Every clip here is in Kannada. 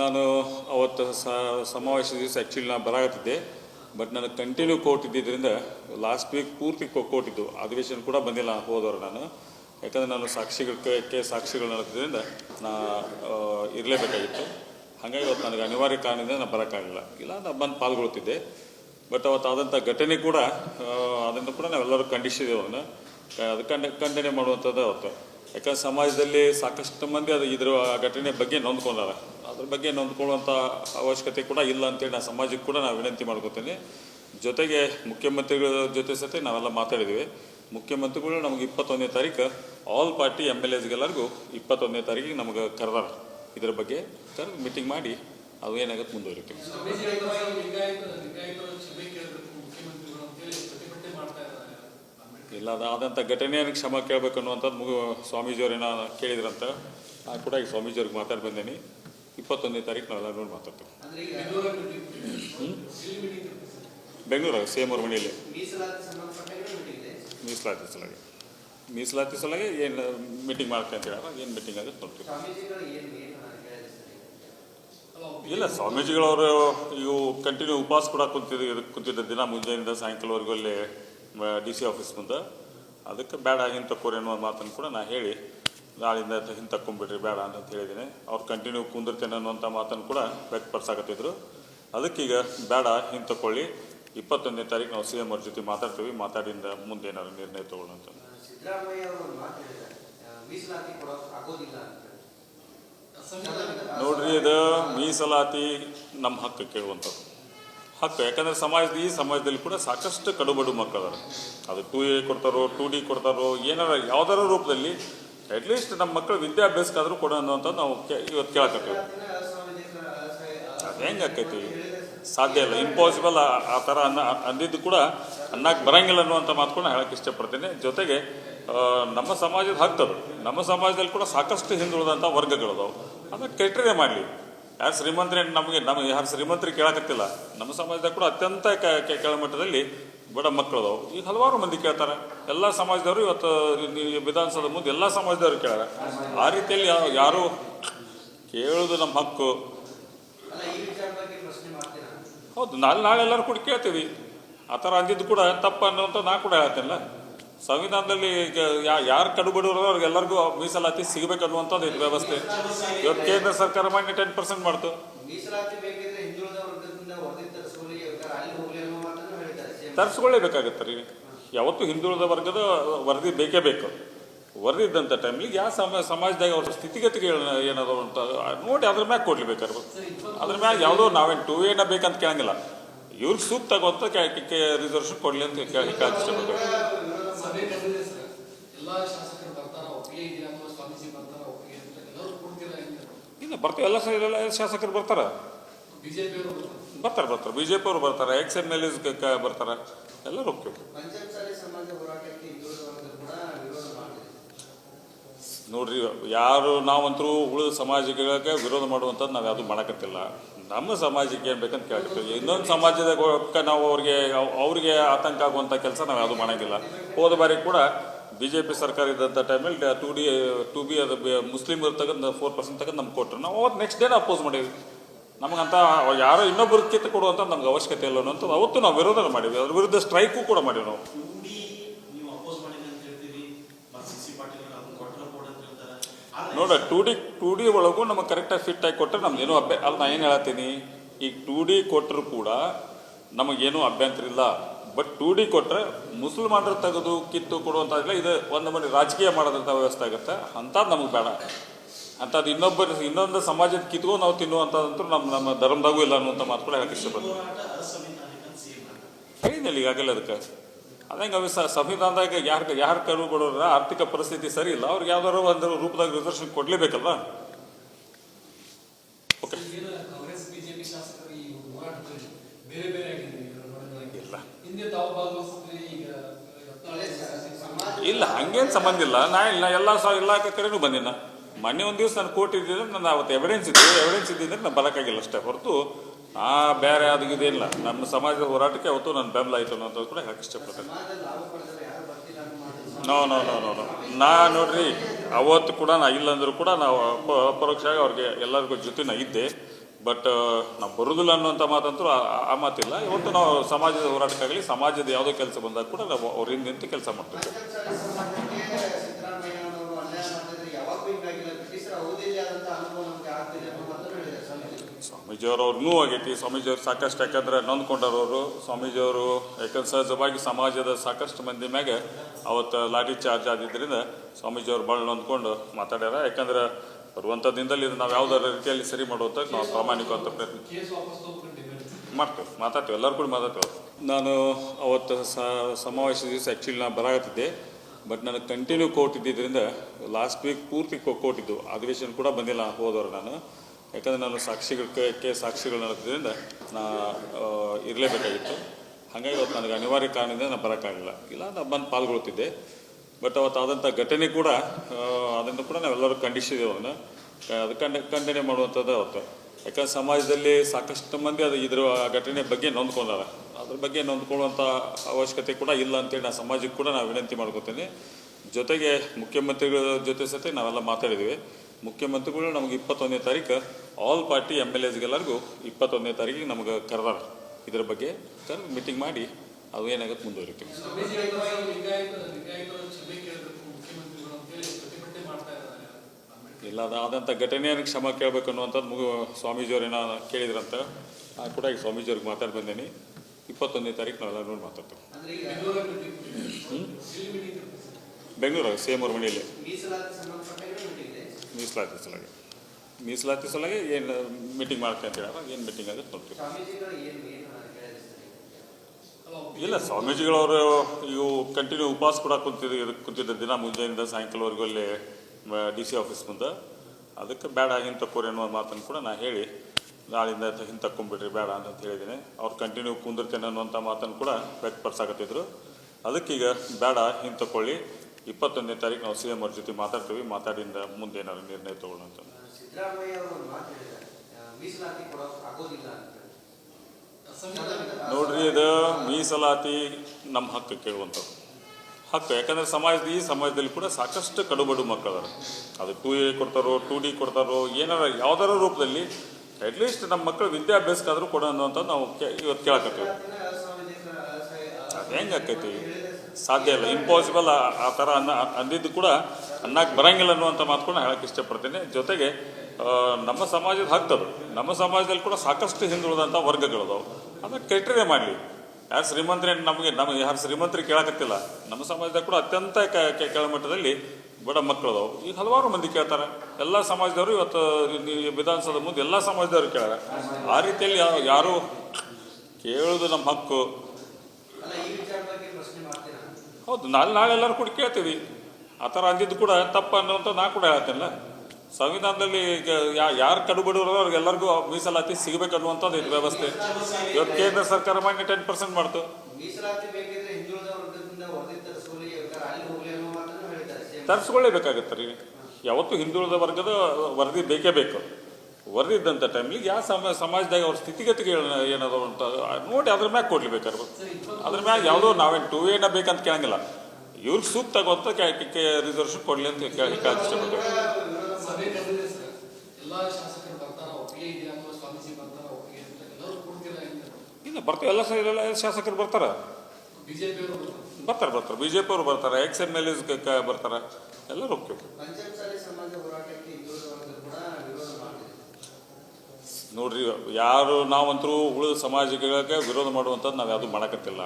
ನಾನು ಅವತ್ತು ಸಮಾವೇಶದ ಸಮಾವೇಶ ದಿವಸ ಆ್ಯಕ್ಚುಲಿ ನಾನು ಬರಾಗತ್ತಿದ್ದೆ ಬಟ್ ನನಗೆ ಕಂಟಿನ್ಯೂ ಕೋರ್ಟ್ ಇದ್ದಿದ್ದರಿಂದ ಲಾಸ್ಟ್ ವೀಕ್ ಪೂರ್ತಿ ಕೋರ್ಟ್ ಇದ್ದು. ಅಧಿವೇಶನ ಕೂಡ ಬಂದಿಲ್ಲ ಹೋದವರು ನಾನು. ಯಾಕಂದರೆ ನಾನು ಸಾಕ್ಷಿಗಳಕ್ಕೆ ಸಾಕ್ಷಿಗಳು ನಡೆದಿದ್ದರಿಂದ ನಾ ಇರಲೇಬೇಕಾಗಿತ್ತು. ಹಾಗಾಗಿ ಅವತ್ತು ನನಗೆ ಅನಿವಾರ್ಯ ಕಾರಣದಿಂದ ನಾನು ಬರೋಕ್ಕಾಗಲಿಲ್ಲ. ಇಲ್ಲ ನಾನು ಬಂದು ಪಾಲ್ಗೊಳ್ತಿದ್ದೆ. ಬಟ್ ಅವತ್ತು ಆದಂಥ ಘಟನೆ ಕೂಡ ಅದನ್ನು ಕೂಡ ನಾವೆಲ್ಲರೂ ಖಂಡಿಸಿದ್ದೇವೆ ಅದನ್ನು ಅದು ಖಂಡ, ಖಂಡನೆ ಮಾಡುವಂಥದ್ದು ಅವತ್ತು. ಯಾಕಂದ್ರೆ ಸಮಾಜದಲ್ಲಿ ಸಾಕಷ್ಟು ಮಂದಿ ಅದು ಇದ್ರ ಘಟನೆ ಬಗ್ಗೆ ನೊಂದ್ಕೊಂಡಾರ ಅದ್ರ ಬಗ್ಗೆ ನೊಂದ್ಕೊಳ್ಳುವಂಥ ಅವಶ್ಯಕತೆ ಕೂಡ ಇಲ್ಲ ಅಂತೇಳಿ ನಾನು ಸಮಾಜಕ್ಕೆ ಕೂಡ ನಾನು ವಿನಂತಿ ಮಾಡ್ಕೊತೀನಿ. ಜೊತೆಗೆ ಮುಖ್ಯಮಂತ್ರಿಗಳ ಜೊತೆ ಸತೆ ನಾವೆಲ್ಲ ಮಾತಾಡಿದ್ದೀವಿ ಮುಖ್ಯಮಂತ್ರಿಗಳು ನಮಗೆ ಇಪ್ಪತ್ತೊಂದನೇ ತಾರೀಕು ಆಲ್ ಪಾರ್ಟಿ ಎಂ ಎಲ್ ಎಸ್ಗೆಲ್ಲರಿಗೂ ಇಪ್ಪತ್ತೊಂದನೇ ತಾರೀಕಿಗೆ ನಮಗೆ ಕರೆದಾರ. ಇದರ ಬಗ್ಗೆ ಸರ್ ಮೀಟಿಂಗ್ ಮಾಡಿ, ಅದು ಏನಾಗುತ್ತೆ ಮುಂದುವರಿತೀವಿ. ಇಲ್ಲ, ಅದು ಆದಂಥ ಘಟನೆಯನ್ನು ಕ್ಷಮ ಕೇಳಬೇಕು ಅನ್ನುವಂಥದ್ದು ಮುಗು ಸ್ವಾಮೀಜಿಯವ್ರೇನ ಕೇಳಿದ್ರಂತ. ನಾನು ಕೂಡ ಈಗ ಸ್ವಾಮೀಜಿಯವ್ರಿಗೆ ಮಾತಾಡಿ ಬಂದೇನೆ. ಇಪ್ಪತ್ತೊಂದನೇ ತಾರೀಕು ನಾವೆಲ್ಲ ನೋಡಿ ಮಾತಾಡ್ತೀವಿ ಬೆಂಗಳೂರಾಗ ಸೇಮ್ ಅವ್ರ ಮನೆಯಲ್ಲಿ. ಮೀಸಲಾತಿ ಸಲಾಗಿ ಮೀಸಲಾತಿ ಸಲಾಗಿ ಏನು ಮೀಟಿಂಗ್ ಮಾಡ್ತೀನಿ ಅಂತ ಹೇಳಾರ ಏನು ಮೀಟಿಂಗ್ ಆಗುತ್ತೆ ನೋಡ್ತೀವಿ ಇಲ್ಲ ಸ್ವಾಮೀಜಿಗಳವರು ಇವು ಕಂಟಿನ್ಯೂ ಉಪವಾಸ ಕೂಡ ಕುಂತಿದ್ದ ಕುಂತಿದ್ದ ದಿನ ಮುಂಜಾನೆಯಿಂದ ಸಾಯಂಕಾಲವರೆಗೂ ಅಲ್ಲಿ ಡಿ ಸಿ ಆಫೀಸ್ ಮುಂದೆ. ಅದಕ್ಕೆ ಬೇಡ ಕೋರಿ ಅನ್ನೋ ಮಾತನ್ನು ಕೂಡ ನಾ ಹೇಳಿ ನಾಳಿಂದ ಹಿಂತಕ್ಕೊಂಬಿಡ್ರಿ ಬೇಡ ಅಂತ ಹೇಳಿದ್ದೀನಿ. ಅವ್ರು ಕಂಟಿನ್ಯೂ ಕುಂದಿರ್ತೇನೆ ಅನ್ನುವಂಥ ಮಾತನ್ನು ಕೂಡ ವ್ಯಕ್ತಪಡಿಸಾಕತ್ತಿದ್ರು. ಅದಕ್ಕೀಗ ಬೇಡ ಹಿಂತಕ್ಕೊಳ್ಳಿ ಇಪ್ಪತ್ತೊಂದನೇ ತಾರೀಕು ನಾವು ಸಿ ಎಂ ಅವ್ರ ಜೊತೆ ಮಾತಾಡ್ತೀವಿ. ಮಾತಾಡಿಂದ ಮುಂದೆ ಏನಾದ್ರು ನಿರ್ಣಯ ಅಂತ. ನೋಡ್ರಿ ಇದು ಮೀಸಲಾತಿ ನಮ್ಮ ಹಕ್ಕು ಕೇಳುವಂಥದ್ದು. ಹಕ್ಕು ಯಾಕಂದ್ರೆ ಸಮಾಜದ ಈ ಸಮಾಜದಲ್ಲಿ ಕೂಡ ಸಾಕಷ್ಟು ಕಡುಬಡು ಮಕ್ಕಳು ಅದು ಟೂ ಎ ಕೊಡ್ತಾರೋ ಟೂ ಡಿ ಕೊಡ್ತಾರೋ ಏನಾರ ಯಾವ್ದಾರ ರೂಪದಲ್ಲಿ ಅಟ್ಲೀಸ್ಟ್ ನಮ್ಮ ಮಕ್ಕಳು ವಿದ್ಯಾಭ್ಯಾಸಕ್ಕಾದರೂ ಕೊಡ ಅನ್ನೋಂಥದ್ದು ನಾವು ಇವತ್ತು ಕೇಳಕತ್ತೀವಿ. ಅದು ಹೆಂಗೆ ಆಕೈತಿ? ಸಾಧ್ಯ ಇಲ್ಲ. ಇಂಪಾಸಿಬಲ್ ಆ ಥರ ಅನ್ನ, ಅಂದಿದ್ದು ಕೂಡ ಅನ್ನಕ್ಕೆ ಬರಂಗಿಲ್ಲ ಅನ್ನುವಂಥ ಮಾತು ಕೂಡ ಹೇಳಕ್ಕೆ ಇಷ್ಟಪಡ್ತೀನಿ. ಜೊತೆಗೆ ನಮ್ಮ ಸಮಾಜದ ಹಕ್ಕದು ನಮ್ಮ ಸಮಾಜದಲ್ಲಿ ಕೂಡ ಸಾಕಷ್ಟು ಹಿಂದುಳಿದಂಥ ವರ್ಗಗಳದಾವು ಅದಕ್ಕೆ ಕೆಟ್ಟರೆ ಮಾಡಲಿ. ಯಾರು ಶ್ರೀಮಂತರೇ ನಮಗೆ ನಮಗೆ ಯಾರು ಶ್ರೀಮಂತ್ರಿ ಕೇಳಕತ್ತಿಲ್ಲ. ನಮ್ಮ ಸಮಾಜದಾಗ ಕೂಡ ಅತ್ಯಂತ ಕೆಳಮಟ್ಟದಲ್ಲಿ ಬಡ ಮಕ್ಕಳದಾವು. ಈಗ ಹಲವಾರು ಮಂದಿ ಕೇಳ್ತಾರೆ. ಎಲ್ಲ ಸಮಾಜದವರು ಇವತ್ತು ಈ ವಿಧಾನಸೌಧ ಮುಂದೆ ಎಲ್ಲ ಸಮಾಜದವರು ಕೇಳ್ಯಾರ. ಆ ರೀತಿಯಲ್ಲಿ ಯಾರು ಕೇಳೋದು ನಮ್ಮ ಹಕ್ಕು. ಹೌದು, ನಾಳೆ ಎಲ್ಲರೂ ಕೂಡ ಕೇಳ್ತೀವಿ. ಆ ಥರ ಅಂದಿದ್ದು ಕೂಡ ತಪ್ಪು ಅನ್ನೋಂಥ ನಾ ಕೂಡ ಹೇಳ್ತೇನಲ್ಲ. ಸಂವಿಧಾನದಲ್ಲಿ ಯಾರು ಕಡುಬಡವರು ಅವ್ರಿಗೆಲ್ಲರಿಗೂ ಮೀಸಲಾತಿ ಸಿಗಬೇಕು ಅನ್ನುವಂಥದ್ದು ಇದು ವ್ಯವಸ್ಥೆ. ಇವತ್ತು ಕೇಂದ್ರ ಸರ್ಕಾರ ಮಾಡಿ ಟೆನ್ ಪರ್ಸೆಂಟ್ ಮಾಡ್ತು ಮೀಸಲಾತಿ ಬೇಕಿದ್ರೆ ಹಿಂದುಳಿದ ವರ್ಗದಿಂದ ವರದಿ ತರಿಸುವಲ್ಲಿ ಅಲ್ಲಿ ಹೋಗ್ಲಿ ಅನ್ನೋ ಮಾತನ್ನು ಹೇಳಿದ್ದಾರೆ CM. ತರಿಸ್ಕೊಳ್ಳೇಬೇಕಾಗತ್ತೆ ರೀ. ಯಾವತ್ತೂ ಹಿಂದುಳಿದ ವರ್ಗದ ವರದಿ ಬೇಕೇ ಬೇಕು. ವರದಿ ಇದ್ದಂಥ ಯಾವ ಸಮ, ಸಮಾಜದಾಗ ಅವ್ರ ಸ್ಥಿತಿಗತಿಗೆ ಏನದ ಅಂತ ನೋಡಿ ಅದ್ರ ಮ್ಯಾಗ ಕೊಡ್ಲಿ ಬೇಕಾದ್ರೆ ಅದ್ರ ಮ್ಯಾಗ ಯಾವುದೋ ನಾವೇನು ಟೂ ಏನ ಬೇಕಂತ ಕೇಳಂಗಿಲ್ಲ. ಇವ್ರಿಗೆ ಸೂಕ್ತ ತಗೋಂತ ರಿಸರ್ವೇಷನ್ ಕೊಡ್ಲಿ ಅಂತ ಇಷ್ಟಪಡ್ತಾರೆ ಬರ್ತಾರ ಬರ್ತಾರ ಇಲ್ಲ ಬರ್ತೀವಿ ಎಲ್ಲ ಎಲ್ಲ ಶಾಸಕರು ಬರ್ತಾರೆ. ಬರ್ತಾರೆ. ಬರ್ತಾರೆ ಬಿ ಜೆ ಪಿ ಅವರು ಬರ್ತಾರೆ ಎಕ್ಸ್ ಎಂ ಎಲ್ ಎಸ್ ಬರ್ತಾರೆ. ಎಲ್ಲರೂ ಹೋಗ್ತೇವೆ ನೋಡ್ರಿ ಯಾರು ನಾವಂತರೂ ಉಳಿದ ಸಮಾಜಗಳಿಗೆ ವಿರೋಧ ಮಾಡುವಂಥದ್ದು ನಾವು ಯಾವುದು ಮಾಡಕತ್ತಿಲ್ಲ. ನಮ್ಮ ಸಮಾಜಕ್ಕೆ ಏನು ಬೇಕಂತ ಕೇಳ್ತೀವಿ ಇನ್ನೊಂದು ಸಮಾಜದಾಗ ನಾವು ಅವ್ರಿಗೆ ಅವ್- ಅವ್ರಿಗೆ ಆತಂಕ ಆಗುವಂಥ ಕೆಲಸ ನಾವು ಯಾವುದು ಮಾಡೋಂಗಿಲ್ಲ. ಹೋದ ಬಾರಿ ಕೂಡ ಬಿ ಜೆ ಪಿ ಸರ್ಕಾರ ಇದ್ದಂಥ ಟೈಮಲ್ಲಿ ಟು ಡಿ ಟು ಬಿ ಅದು ಮುಸ್ಲಿಮರು ತಗೊಂಡು ಫೋರ್ ಪರ್ಸೆಂಟ್ ತಗೊಂಡು ನಮ್ಗೆ ಕೊಟ್ಟರು ನಾವು ಅವತ್ತು ನೆಕ್ಸ್ಟ್ ಡೇನ ಅಪೋಸ್ ಮಾಡೀವಿ ನಮಗಂತ ಯಾರೋ ಇನ್ನೊಬ್ಬರು ಕಿತ್ತು ಕೊಡುವಂಥ ನಮ್ಗೆ ಅವಶ್ಯಕತೆ ಇಲ್ಲ ಅಂತ ಅವತ್ತು ನಾವು ವಿರೋಧ ಮಾಡಿವಿ ಅದ್ರ ವಿರುದ್ಧ ಸ್ಟ್ರೈಕು ಕೂಡ ಮಾಡಿವಿ ನಾವು. ನೋಡ ಟೂ ಡಿ ಟು ಡಿ ಒಳಗೂ ನಮಗೆ ಕರೆಕ್ಟಾಗಿ ಫಿಟ್ ಆಗಿ ಕೊಟ್ಟರೆ ನಮ್ದೇನು ಅಭ್ಯ ಅಲ್ಲಿ ನಾನು ಏನು ಹೇಳ್ತೀನಿ ಈಗ ಟು ಡಿ ಕೊಟ್ಟರು ಕೂಡ ನಮಗೇನು ಅಭ್ಯಂತರ ಇಲ್ಲ. ಬಟ್ ಟು ಡಿ ಕೊಟ್ಟರೆ ಮುಸಲ್ಮಾನರು ತೆಗೆದು ಕಿತ್ತು ಕೊಡುವಂಥ ಇದು ಒಂದು ಮನೆ ರಾಜಕೀಯ ಮಾಡೋದಂಥ ವ್ಯವಸ್ಥೆ ಆಗುತ್ತೆ. ಅಂಥದ್ದು ನಮಗೆ ಬೇಡ. ಅಂಥದ್ದು ಇನ್ನೊಬ್ಬರು ಇನ್ನೊಂದು ಸಮಾಜದ ಕಿತ್ಕೊಂಡು ನಾವು ತಿನ್ನುವಂಥದ್ದಂತೂ ನಮ್ಮ ನಮ್ಮ ಧರ್ಮದಾಗೂ ಇಲ್ಲ ಅನ್ನುವಂಥ ಮಾತು ಕೂಡ ಹೇಳಕ್ಕೆ ಇಷ್ಟಪಡ್ತೀನಿ. ಹೇಳಿದ್ನಲ್ಲ ಈಗಾಗಲೇ ಅದಕ್ಕೆ? ಅದಂಗೆ ಅವು ಸಂವಿಧಾನದಾಗ ಯಾರು ಯಾರು ಕೊಡೋರ ಆರ್ಥಿಕ ಪರಿಸ್ಥಿತಿ ಸರಿ ಇಲ್ಲ. ಅವ್ರಿಗೆ ಯಾವ್ದಾರು ಒಂದು ರೂಪದಾಗ ರಿಸರ್ವೇಷನ್ ಕೊಡಲೇಬೇಕಲ್ವಾ? ಓಕೆ. ಇಲ್ಲ. ಹಂಗೇನು ಸಂಬಂಧ ಇಲ್ಲ. ನಾ ಇಲ್ಲ ಎಲ್ಲ ಸ ಎಲ್ಲ ಕಡೆನೂ ಬಂದಿನ. ಮೊನ್ನೆ ಒಂದು ದಿವಸ ನಾನು ಕೋರ್ಟ್ ಇದ್ದಿದ್ರೆ ನನ್ನ ಅವತ್ತು ಎವಿಡೆನ್ಸ್ ಇದ್ದು ಎವಿಡೆನ್ಸ್ ಇದ್ದಿದ್ರೆ ನಾನು ಬರೋಕ್ಕಾಗಿಲ್ಲ ಅಷ್ಟೇ. ಹೊರತು ಆ ಬೇರೆ ಅದು ಇಲ್ಲ. ನಮ್ಮ ಸಮಾಜದ ಹೋರಾಟಕ್ಕೆ ಅವತ್ತು ನನ್ನ ಬೆಂಬಲ ಆಯಿತು ಅನ್ನೋದು ಕೂಡ ಹೇಳಕ್ಕೆ ಇಷ್ಟಪಡ್ತೇನೆ. No no no no no ನಾ ನೋಡ್ರಿ, ಅವತ್ತು ಕೂಡ ನಾ ಇಲ್ಲಂದ್ರೂ ಕೂಡ ನಾವು ಪರೋಕ್ಷವಾಗಿ ಅವ್ರಿಗೆ ಎಲ್ಲರಿಗೂ ಜೊತೆ ನಾ ಇದ್ದೆ ಬಟ್ ನಾವು ಬರುದಿಲ್ಲ ಅನ್ನುವಂಥ ಮಾತಂತೂ ಆ- ಆ ಮಾತಿಲ್ಲ. ಇವತ್ತು ನಾವು ಸಮಾಜದ ಹೋರಾಟಕ್ಕಾಗಲಿ, ಸಮಾಜದ ಯಾವುದೋ ಕೆಲಸ ಬಂದಾಗ ಕೂಡ ನಾವು ಅವ್ರಿಂದ ನಿಂತು ಕೆಲಸ ಮಾಡ್ತೀವಿ ಸ್ವಾಮೀಜಿ ಸ್ವಾಮೀಜಿಯವರು ಅವ್ರು ನೋವು ಆಗೈತಿ. ಸ್ವಾಮೀಜಿಯವ್ರು ಸಾಕಷ್ಟು, ಯಾಕಂದ್ರೆ ನೊಂದ್ಕೊಂಡವರು ಸ್ವಾಮೀಜಿಯವರು, ಯಾಕಂದ್ರೆ ಸಹಜವಾಗಿ ಸಮಾಜದ ಸಾಕಷ್ಟು ಮಂದಿ ಮ್ಯಾಗ ಅವತ್ತು ಲಾಠಿ ಚಾರ್ಜ್ ಆದಿದ್ದರಿಂದ ಸ್ವಾಮೀಜಿಯವ್ರು ಭಾಳ ನೊಂದ್ಕೊಂಡು ಮಾತಾಡ್ಯಾರ. ಯಾಕಂದ್ರೆ ಬರುವಂಥ ದಿನದಲ್ಲಿ ಇದು ನಾವು ಯಾವುದಾರ ರೀತಿಯಲ್ಲಿ ಸರಿ ಮಾಡುವಂಥ ನಾವು ಪ್ರಾಮಾಣಿಕವಂತ ಪ್ರಯತ್ನ ಮಾಡ್ತೇವೆ. ಮಾತಾಡ್ತೇವೆ. ಎಲ್ಲರೂ ಕೂಡ ಮಾತಾಡ್ತೇವೆ. ನಾನು ಅವತ್ತು ಸಮಾವೇಶ ದಿವಸ ಆ್ಯಕ್ಚುಲಿ ನಾನು ಬರಾಗತ್ತಿದ್ದೆ ಬಟ್ ನನಗೆ ಕಂಟಿನ್ಯೂ ಕೋರ್ಟ್ ಇದ್ದಿದ್ದರಿಂದ ಲಾಸ್ಟ್ ವೀಕ್ ಪೂರ್ತಿ ಕೋರ್ಟ್ ಇದ್ದು. ಅಧಿವೇಶನ ಕೂಡ ಬಂದಿಲ್ಲ ಹೋದವರು ನಾನು. ಯಾಕಂದರೆ ನಾನು ಸಾಕ್ಷಿಗಳಕ್ಕೆ ಸಾಕ್ಷಿಗಳು ನಡೆದ್ರಿಂದ ನಾ ಇರಲೇಬೇಕಾಗಿತ್ತು. ಹಾಗಾಗಿ ಅವತ್ತು ನನಗೆ ಅನಿವಾರ್ಯ ಕಾರಣದಿಂದ ನಾನು ಬರೋಕ್ಕಾಗಲಿಲ್ಲ ಇಲ್ಲ ನಾನು ಬಂದು ಪಾಲ್ಗೊಳ್ತಿದ್ದೆ. ಬಟ್ ಅವತ್ತು ಆದಂಥ ಘಟನೆ ಕೂಡ ಅದನ್ನು ಕೂಡ ನಾವೆಲ್ಲರೂ ಖಂಡಿಸಿದ್ದೇವೆ ಅದನ್ನು ಅದು ಖಂಡ, ಖಂಡನೆ ಮಾಡುವಂಥದ್ದು ಅವತ್ತು. ಯಾಕಂದ್ರೆ ಸಮಾಜದಲ್ಲಿ ಸಾಕಷ್ಟು ಮಂದಿ ಅದು ಇದ್ರ ಘಟನೆ ಬಗ್ಗೆ ನೊಂದ್ಕೊಂಡಾರ. ಅದ್ರ ಬಗ್ಗೆ ನೊಂದ್ಕೊಳ್ಳುವಂಥ ಅವಶ್ಯಕತೆ ಕೂಡ ಇಲ್ಲ ಅಂತೇಳಿ ನಾನು ಸಮಾಜಕ್ಕೆ ಕೂಡ ನಾನು ವಿನಂತಿ ಮಾಡ್ಕೊತೀನಿ. ಜೊತೆಗೆ ಮುಖ್ಯಮಂತ್ರಿಗಳ ಜೊತೆ ಸತೆ ನಾವೆಲ್ಲ ಮಾತಾಡಿದ್ದೀವಿ ಮುಖ್ಯಮಂತ್ರಿಗಳು ನಮಗೆ ಇಪ್ಪತ್ತೊಂದನೇ ತಾರೀಕು ಆಲ್ ಪಾರ್ಟಿ ಎಂ ಎಲ್ ಎಸ್ಗೆಲ್ಲರಿಗೂ ಇಪ್ಪತ್ತೊಂದನೇ ತಾರೀಕಿಗೆ ನಮಗೆ ಕರೆದಾರ. ಇದರ ಬಗ್ಗೆ ಸರ್ ಮೀಟಿಂಗ್ ಮಾಡಿ ಅದು ಏನಾಗುತ್ತೆ ಮುಂದುವರಿತೀವಿ. ಇಲ್ಲ ಅದು ಆದಂಥ ಘಟನೆಯನ್ನು ಕ್ಷಮ ಕೇಳಬೇಕು ಅನ್ನುವಂಥದ್ದು ಮುಗು ಸ್ವಾಮೀಜಿಯವ್ರೇನ ಕೇಳಿದ್ರಂತ. ಆ ಕೂಡ ಈಗ ಸ್ವಾಮೀಜಿಯವ್ರಿಗೆ ಮಾತಾಡಿ ಬಂದೇನೆ. ಇಪ್ಪತ್ತೊಂದನೇ ತಾರೀಕು ನಾವೆಲ್ಲ ನೋಡಿ ಮಾತಾಡ್ತೀವಿ. ಬೆಂಗಳೂರಾಗ ಸೇಮ್ ಅವ್ರ ಮನೆಯಲ್ಲಿ? ಮೀಸಲಾತಿ ಸಲಾಗಿ ಮೀಸಲಾತಿ ಸಲಾಗಿ ಏನು ಮೀಟಿಂಗ್ ಮಾಡ್ತೀನಿ ಅಂತ ಹೇಳಾರ ಏನು ಮೀಟಿಂಗ್ ಆಗುತ್ತೆ ನೋಡ್ತೀವಿ ಇಲ್ಲ, ಸ್ವಾಮೀಜಿಗಳವರು ಇವು ಕಂಟಿನ್ಯೂ ಉಪವಾಸ ಕೂಡ ಕುಂತಿದ್ದ ಕುಂತಿದ್ದ ದಿನ ಮುಂಜಾನೆಯಿಂದ ಸಾಯಂಕಾಲವರೆಗೂ ಅಲ್ಲಿ ಡಿ ಸಿ ಆಫೀಸ್ ಮುಂದೆ. ಅದಕ್ಕೆ ಬೇಡ ಹಿಂತಕ್ಕೋರಿ ಅನ್ನೋ ಮಾತನ್ನು ಕೂಡ ನಾ ಹೇಳಿ, ನಾಳಿಂದ ಹಿಂತಕ್ಕೊಂಬಿಡ್ರಿ ಬೇಡ ಅಂತ ಹೇಳಿದ್ದೀನಿ. ಅವ್ರು ಕಂಟಿನ್ಯೂ ಕುಂದಿರ್ತೇನೆ ಅನ್ನುವಂಥ ಮಾತನ್ನು ಕೂಡ ವ್ಯಕ್ತಪಡಿಸಾಕತ್ತಿದ್ರು. ಅದಕ್ಕೀಗ ಬೇಡ ಹಿಂತಕ್ಕೊಳ್ಳಿ ಇಪ್ಪತ್ತೊಂದನೇ ತಾರೀಕು ನಾವು ಸಿ ಎಂ ಅವ್ರ ಜೊತೆ ಮಾತಾಡ್ತೀವಿ, ಮಾತಾಡಿಂದ ಮುಂದೆ ಏನಾದ್ರು ನಿರ್ಣಯ ತಗೊಳ್ಳೋಣ ಅಂತ. ಸಿದ್ದರಾಮಯ್ಯ ಅವರು ಒಂದು ಮಾತು ಹೇಳಿದ್ದಾರೆ. ಮೀಸಲಾತಿ ಕೊಡೋಕೆ ಆಗೋದಿಲ್ಲ ಅಂತ ನೋಡ್ರಿ ಇದು ಮೀಸಲಾತಿ ನಮ್ಮ ಹಕ್ಕು ಕೇಳುವಂಥದ್ದು. ಹಕ್ಕು ಯಾಕಂದ್ರೆ ಸಮಾಜದ ಈ ಸಮಾಜದಲ್ಲಿ ಕೂಡ ಸಾಕಷ್ಟು ಕಡುಬಡು ಮಕ್ಕಳದಾರ ಅದು ಟೂ ಎ ಕೊಡ್ತಾರೋ ಟೂ ಡಿ ಕೊಡ್ತಾರೋ ಏನಾರ ಯಾವ್ದಾರ ರೂಪದಲ್ಲಿ ಅಟ್ಲೀಸ್ಟ್ ನಮ್ಮ ಮಕ್ಕಳು ವಿದ್ಯಾಭ್ಯಾಸಕ್ಕಾದರೂ ಕೊಡೋ ಅನ್ನೋಂಥದ್ದು ನಾವು ಕೇ- ಇವತ್ತು ಕೇಳಕತ್ತೀವಿ. ಅದು ಹೆಂಗೆ ಆಕೈತಿ? ಸಾಧ್ಯ ಇಲ್ಲ. ಇಂಪಾಸಿಬಲ್ ಆ ಥರ ಅನ್ನ ಅಂದಿದ್ದು ಕೂಡ ಅನ್ನಕ್ಕೆ ಬರಂಗಿಲ್ಲ ಅನ್ನುವಂಥ ಮಾತು ಕೂಡ ಹೇಳಕ್ಕೆ ಇಷ್ಟಪಡ್ತೀನಿ. ಜೊತೆಗೆ ನಮ್ಮ ಸಮಾಜದ ಹಕ್ಕದು ನಮ್ಮ ಸಮಾಜದಲ್ಲಿ ಕೂಡ ಸಾಕಷ್ಟು ಹಿಂದುಳಿದಂಥ ವರ್ಗಗಳದಾವೆ. ಅದಕ್ಕೆ ಕ್ರೈಟೀರಿಯಾ ಮಾಡಲಿ. ಯಾರು ಶ್ರೀಮಂತರೇ ನಮಗೆ ನಮಗೆ ಯಾರು ಶ್ರೀಮಂತರಿಗೆ ಕೇಳಕತ್ತಿಲ್ಲ. ನಮ್ಮ ಸಮಾಜದಾಗ ಕೂಡ ಅತ್ಯಂತ ಕೆಳಮಟ್ಟದಲ್ಲಿ ಬಡ ಮಕ್ಕಳದಾವು. ಈಗ ಹಲವಾರು ಮಂದಿ ಕೇಳ್ತಾರೆ. ಎಲ್ಲ ಸಮಾಜದವರು ಇವತ್ತು ಈ ವಿಧಾನಸೌಧ ಮುಂದೆ ಎಲ್ಲ ಸಮಾಜದವರು ಕೇಳ್ಯಾರ. ಆ ರೀತಿಯಲ್ಲಿ ಯಾರು ಕೇಳೋದು ನಮ್ಮ ಹಕ್ಕು. ಹೌದು ನಾಳೆ ಎಲ್ಲರೂ ಕೂಡ ಕೇಳ್ತೀವಿ. ಆ ಥರ ಅಂದಿದ್ದು ಕೂಡ ತಪ್ಪು ಅನ್ನೋಂಥ ನಾ ಕೂಡ ಹೇಳ್ತೇನಲ್ಲ. ಸಂವಿಧಾನದಲ್ಲಿ ಯಾರು ಕಡುಬಡವರು ಅವ್ರಿಗೆಲ್ಲರಿಗೂ ಮೀಸಲಾತಿ ಸಿಗಬೇಕನ್ನುವಂಥದ್ದು ಇದು ವ್ಯವಸ್ಥೆ. ಇವತ್ತು ಕೇಂದ್ರ ಸರ್ಕಾರ ಮಾಡಿ ಟೆನ್ ಪರ್ಸೆಂಟ್ ಮಾಡ್ತು. ತರಿಸ್ಕೊಳ್ಳೇಬೇಕಾಗತ್ತೆ ರೀ. ಯಾವತ್ತೂ ಹಿಂದುಳಿದ ವರ್ಗದ ವರದಿ ಬೇಕೇ ಬೇಕು. ವರದಿ ಇದ್ದಂಥ ಟೈಮ್ಲಿ ಯಾವ ಸಮ ಸಮಾಜದಾಗ ಅವ್ರ ಸ್ಥಿತಿಗತಿಗೆ ಏನದ ಅಂತ ನೋಡಿ ಅದ್ರ ಮ್ಯಾಗ ಕೊಡ್ಲಿ ಬೇಕಾದ್ರೆ. ಅದ್ರ ಮ್ಯಾಗ ಯಾವುದೋ ನಾವೇನು ಟೂ ಏನ ಬೇಕಂತ ಕೇಳಂಗಿಲ್ಲ. ಇವ್ರಿಗೆ ಸೂಕ್ತ ಗೊತ್ತ ರಿಸರ್ವೇಷನ್ ಕೊಡಲಿ ಅಂತ ಕೇಳಿ ಇಷ್ಟಪಡ್ತೇವೆ ಸಭೆ ಕರೆದಿದೆ ಸರ್ ಎಲ್ಲಾ ಶಾಸಕರು ಬರ್ತಾರ ಒಪ್ಪಿಗೆ ಇದೆಯಾ ಅಥವಾ ಸ್ವಾಮೀಜಿ ಬರ್ತಾರ ಒಪ್ಪಿಗೆ ಅಂತ ಎಲ್ಲರೂ ಇಲ್ಲ ಬರ್ತೀವಿ ಎಲ್ಲ ಸ- ಎಲ್ಲ ಶಾಸಕರು ಬರ್ತಾರ. ಬಿಜೆಪಿ ಅವರು ಬರ್ತಾರೆ? ಬರ್ತಾರೆ ಬಿಜೆಪಿ ಅವರು ಬರ್ತಾರೆ. ಎಕ್ಸ್ ಎಂ ಎಲ್ ಎಸ್ ಬರ್ತಾರೆ. ಎಲ್ಲರೂ ಮಾಡಿದೆ. ನೋಡ್ರಿ ಯಾರು ನಾವಂತರೂ ಉಳಿದ ಸಮಾಜಕ್ಕೆ ವಿರೋಧ ಮಾಡುವಂಥದ್ದು ನಾವು ಯಾವುದು ಮಾಡಕತ್ತಿಲ್ಲ.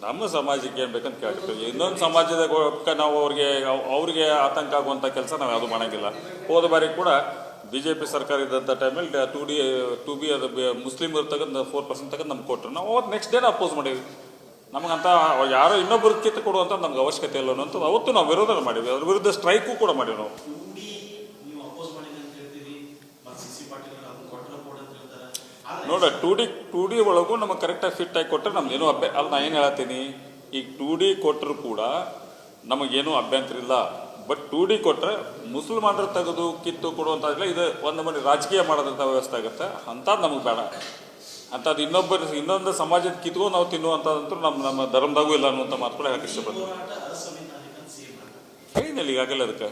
ನಮ್ಮ ಸಮಾಜಕ್ಕೆ ಏನು ಬೇಕಂತ ಕೇಳ್ತೀವಿ ಇನ್ನೊಂದು ಸಮಾಜದಾಗ ನಾವು ಅವ್ರಿಗೆ ಅವರಿಗೆ ಅವ್ರಿಗೆ ಆತಂಕ ಆಗುವಂಥ ಕೆಲಸ ನಾವು ಯಾವುದು ಮಾಡಂಗಿಲ್ಲ. ಹೋದ ಬಾರಿ ಕೂಡ ಬಿ ಜೆ ಪಿ ಸರ್ಕಾರ ಇದ್ದಂಥ ಟೈಮಲ್ಲಿ ಟು ಡಿ ಟು ಬಿ ಅದು ಮುಸ್ಲಿಮರು ತಗೊಂಡು ಫೋರ್ ಪರ್ಸೆಂಟ್ ತಗೊಂಡು ನಮ್ಗೆ ಕೊಟ್ಟರು ನಾವು ಅವತ್ತು ನೆಕ್ಸ್ಟ್ ಡೇನ ಅಪೋಸ್ ಮಾಡಿದ್ವಿ. ನಮಗಂತ ಯಾರೋ ಇನ್ನೊಬ್ಬರು ಕಿತ್ತು ಕೊಡುವಂಥ ನಮ್ಗೆ ಅವಶ್ಯಕತೆ ಇಲ್ಲ ಅನ್ನೋಂಥದ್ದು ಅವತ್ತು ನಾವು ವಿರೋಧ ಮಾಡಿದ್ವಿ. ಅದ್ರ ವಿರುದ್ಧ ಸ್ಟ್ರೈಕು ಕೂಡ ಮಾಡಿವಿ ನಾವು. ನೋಡ ಟೂ ಡಿ ಟು ಡಿ ಒಳಗೂ ನಮಗೆ ಕರೆಕ್ಟಾಗಿ ಫಿಟ್ ಆಗಿ ಕೊಟ್ಟರೆ ನಮ್ದು ಏನೂ ಅಭ್ಯ ಅಲ್ಲಿ ನಾನು ಏನು ಹೇಳತ್ತೀನಿ? ಈಗ ಟು ಡಿ ಕೊಟ್ಟರು ಕೂಡ ನಮಗೇನು ಅಭ್ಯಂತರ ಇಲ್ಲ. ಬಟ್ ಟೂ ಡಿ ಕೊಟ್ಟರೆ ಮುಸಲ್ಮಾನರು ತೆಗೆದು ಕಿತ್ತು ಕೊಡುವಂಥದ್ದಿಲ್ಲ ಇದು ಒಂದು ಮನೆ ರಾಜಕೀಯ ಮಾಡೋದಂಥ ವ್ಯವಸ್ಥೆ ಆಗುತ್ತೆ. ಅಂಥದ್ದು ನಮಗೆ ಬೇಡ. ಅಂಥದ್ದು ಇನ್ನೊಬ್ಬರು, ಇನ್ನೊಂದು ಸಮಾಜದ ಕಿತ್ಕೊಂಡು ನಾವು ತಿನ್ನುವಂಥದ್ದಂತೂ ನಮ್ಮ ನಮ್ಮ ಧರ್ಮದಾಗೂ ಇಲ್ಲ ಅನ್ನುವಂಥ ಮಾತು ಕೂಡ ಹೇಳಕ್ಕೆ ಇಷ್ಟಪಡ್ತೀವಿ ಏನಿಲ್ಲ, ಈಗಾಗಲೇ ಅದಕ್ಕೆ.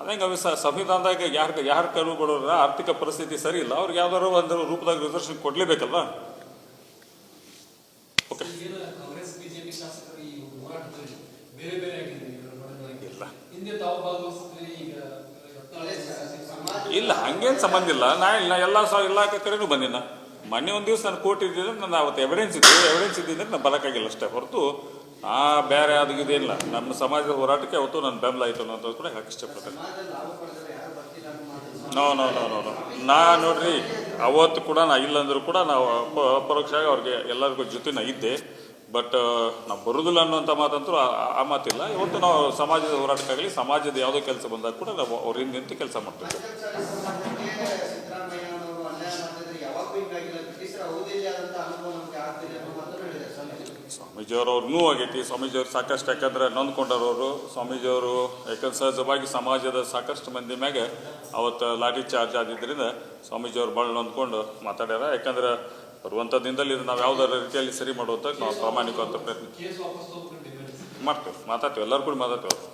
ಅದಂಗೆ ಅವಿ ಸಂವಿಧಾನದಾಗ ಯಾರು ಯಾರು ಕರು ಕೊಡೋರ ಆರ್ಥಿಕ ಪರಿಸ್ಥಿತಿ ಸರಿ ಇಲ್ಲ. ಅವ್ರಿಗೆ ಯಾವ್ದಾರು ಒಂದು ರೂಪದಾಗ ರಿಸರ್ವೇಷನ್ ಕೊಡಲೇಬೇಕಲ್ವಾ ಓಕೆ ಈಗೇನು ಕಾಂಗ್ರೆಸ್ ಬಿಜೆಪಿ ಶಾಸಕರು ಈ ಹೋರಾಟದಲ್ಲಿ ಬೇರೆ ಬೇರೆ ಆಗಿದ್ದಾರೆ ಇವ್ರ ನಡುವೆ. ಇಲ್ಲ. ಹಿಂದೆ ತಾವು ಭಾಗವಹಿಸಿದ್ರಿ ಈಗ ಅದೇ ಸರ್, ಸಮಾಜ ಇಲ್ಲ ಹಂಗೇನು ಸಂಬಂಧ ಇಲ್ಲ. ನಾ ಇಲ್ಲ, ಎಲ್ಲ ಸ, ಎಲ್ಲ ಕಡೆನೂ ಬಂದಿನ ಮೊನ್ನೆ ಒಂದು ದಿವಸ ನಾನು ಕೋರ್ಟ್ ಇದ್ದಿದ್ರೆ ನಾನು ಅವತ್ತು ಎವಿಡೆನ್ಸ್ ಇದ್ದೆ ಎವಿಡೆನ್ಸ್ ಇದ್ದಿದ್ರೆ ನಾನು ಬರೋಕ್ಕಾಗಿಲ್ಲ ಅಷ್ಟೇ. ಹೊರತು ಆ ಬೇರೆ ಅದು ಇದೇನಿಲ್ಲ ನಮ್ಮ ಸಮಾಜದ ಹೋರಾಟಕ್ಕೆ ಅವತ್ತು ನನ್ನ ಬೆಂಬಲ ಆಯಿತು ಅನ್ನೋದು ಕೂಡ ಹೇಳಕ್ಕೆ ಇಷ್ಟಪಡ್ತೇನೆ. No no no no no ನೋಡ್ರಿ, ಅವತ್ತು ಕೂಡ ನಾ ಇಲ್ಲಂದ್ರೂ ಕೂಡ ನಾವು ಅಪ- ಅಪರೋಕ್ಷವಾಗಿ ಅವ್ರಿಗೆ ಎಲ್ಲರಿಗೂ ಜೊತೆ ನಾ ಇದ್ದೆ. ಬಟ್ ನಾವು ಬರುದಿಲ್ಲ ಅನ್ನುವಂಥ ಮಾತಂತೂ ಆ- ಮಾತಿಲ್ಲ. ಇವತ್ತು ನಾವು ಸಮಾಜದ ಹೋರಾಟಕ್ಕಾಗಲಿ ಸಮಾಜದ ಯಾವುದೋ ಕೆಲಸ ಬಂದಾಗ ಕೂಡ ನಾವು ಅವ್ರ ಹಿಂದೆ ನಿಂತು ಕೆಲಸ ಮಾಡ್ತೀವಿ. ಸ್ವಾಮೀಜಿ. ಅವ್ರು ನೋವು ಆಗೈತಿ ಸ್ವಾಮೀಜಿಯವರು ಸಾಕಷ್ಟು ಯಾಕಂದ್ರೆ ನೊಂದ್ಕೊಂಡವರು ಸ್ವಾಮೀಜಿಯವರು ಯಾಕಂದ್ರೆ ಸಹಜವಾಗಿ ಸಮಾಜದ ಸಾಕಷ್ಟು ಮಂದಿ ಮ್ಯಾಗ ಅವತ್ತು ಲಾಠಿ ಚಾರ್ಜ್ ಆದಿದ್ದರಿಂದ ಸ್ವಾಮೀಜಿಯವರು ಭಾಳ ನೊಂದ್ಕೊಂಡು ಮಾತಾಡ್ಯಾರ. ಯಾಕಂದ್ರೆ ಬರುವಂಥ ದಿನದಲ್ಲಿ ಇದು ನಾವು ಯಾವ್ದಾರ ರೀತಿಯಲ್ಲಿ ಸರಿ ಮಾಡುವಂಥ ನಾವು ಪ್ರಾಮಾಣಿಕವಂತ ಪ್ರಯತ್ನ ಮಾಡ್ತೇವೆ ಮಾತಾಡ್ತೇವೆ ಎಲ್ಲರೂ ಕೂಡ ಮಾತಾಡ್ತೇವೆ.